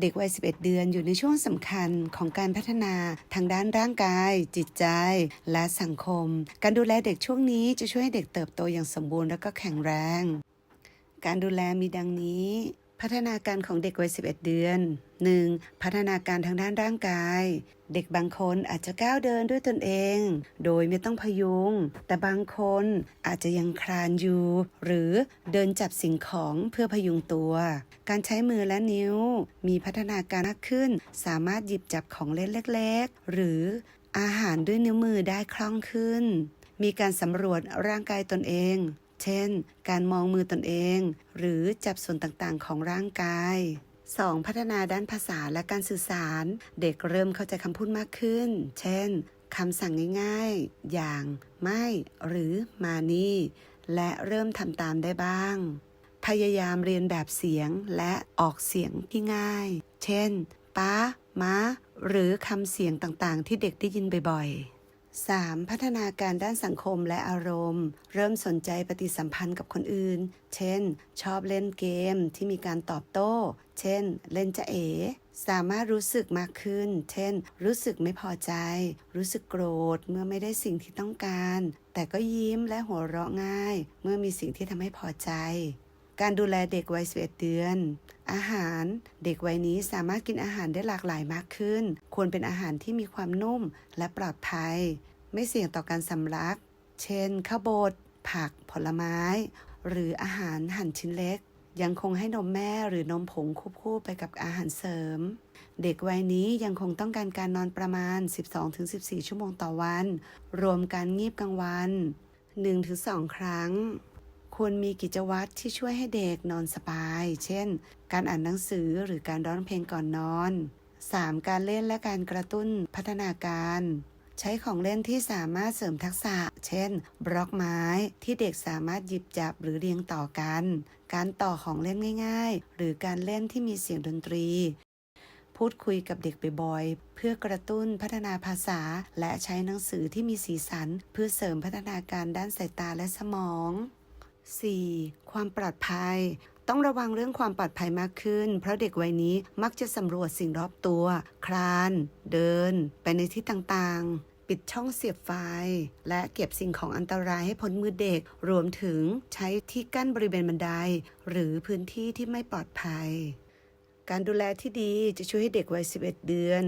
เด็กวัย 11 เดือนอยู่ในช่วงสำคัญของการพัฒนาทางด้านร่างกาย จิตใจ และสังคม การดูแลเด็กช่วงนี้จะช่วยให้เด็กเติบโตอย่างสมบูรณ์และก็แข็งแรง การดูแลมีดังนี้ พัฒนาการของเด็กวัย 11 เดือน 1. พัฒนาการทางด้านร่างกาย เด็กบางคนอาจจะก้าวเดินด้วยตนเอง โดยไม่ต้องพยุง แต่บางคนอาจจะยังคลานอยู่ หรือเดินจับสิ่งของเพื่อพยุงตัว การใช้มือและนิ้ว มีพัฒนาการมากขึ้น สามารถหยิบจับของเล่นเล็ก ๆ หรืออาหารด้วยนิ้วมือได้คล่องขึ้น มีการสำรวจร่างกายตนเอง เช่น การมองมือตนเอง หรือจับส่วนต่างๆ ของร่างกาย 2. พัฒนาด้านภาษาและการสื่อสาร เด็กเริ่มเข้าใจคำพูดมากขึ้น เช่นคำสั่งง่ายๆ อย่างไม่หรือมานี่ และเริ่มทำตามได้บ้าง พยายามเรียนแบบเสียงและออกเสียงที่ง่าย เช่นป้าม้าหรือคำเสียงต่างๆ ที่เด็กได้ยินบ่อยๆ 3. พัฒนาการด้านสังคมและอารมณ์ เริ่มสนใจปฏิสัมพันธ์กับคนอื่น เช่น ชอบเล่นเกมที่มีการตอบโต้ เช่น เล่นจะเอ สามารถรู้สึกมากขึ้น เช่น รู้สึกไม่พอใจ รู้สึกโกรธเมื่อไม่ได้สิ่งที่ต้องการ แต่ก็ยิ้มและหัวเราะง่าย เมื่อมีสิ่งที่ทำให้พอใจ การดูแลเด็กวัย11เดือน อาหารเด็กวัยนี้สามารถกินอาหารได้หลากหลายมากขึ้น ควรเป็นอาหารที่มีความนุ่มและปลอดภัย ไม่เสี่ยงต่อการสำลัก เช่น ข้าวบด ผัก ผลไม้ หรืออาหารหั่นชิ้นเล็ก ยังคงให้นมแม่หรือนมผงควบคู่ไปกับอาหารเสริม เด็กวัยนี้ยังคงต้องการการนอนประมาณ 12-14 ชั่วโมงต่อวัน รวมการงีบกลางวัน 1-2 ครั้ง ควรมีกิจวัตรที่ช่วยให้เด็กนอนสบาย เช่น การอ่านหนังสือหรือการร้องเพลงก่อนนอน 3. การเล่นและการกระตุ้นพัฒนาการ ใช้ของเล่นที่สามารถเสริมทักษะ เช่น บล็อกไม้ที่เด็กสามารถหยิบจับหรือเรียงต่อกัน การต่อของเล่นง่าย ๆ หรือการเล่นที่มีเสียงดนตรี พูดคุยกับเด็กบ่อยๆ เพื่อกระตุ้นพัฒนาภาษา และใช้หนังสือที่มีสีสัน เพื่อเสริมพัฒนาการด้านสายตาและสมอง 4. ความปลอดภัย ต้องระวังเรื่องความปลอดภัยมากขึ้น เพราะเด็กวัยนี้มักจะสำรวจสิ่งรอบตัว คลาน เดิน ไปในที่ต่างๆ ปิดช่องเสียบไฟ และเก็บสิ่งของอันตรายให้พ้นมือเด็ก รวมถึงใช้ที่กั้นบริเวณบันได หรือพื้นที่ที่ไม่ปลอดภัย การดูแลที่ดีจะช่วยให้เด็กวัย 11 เดือน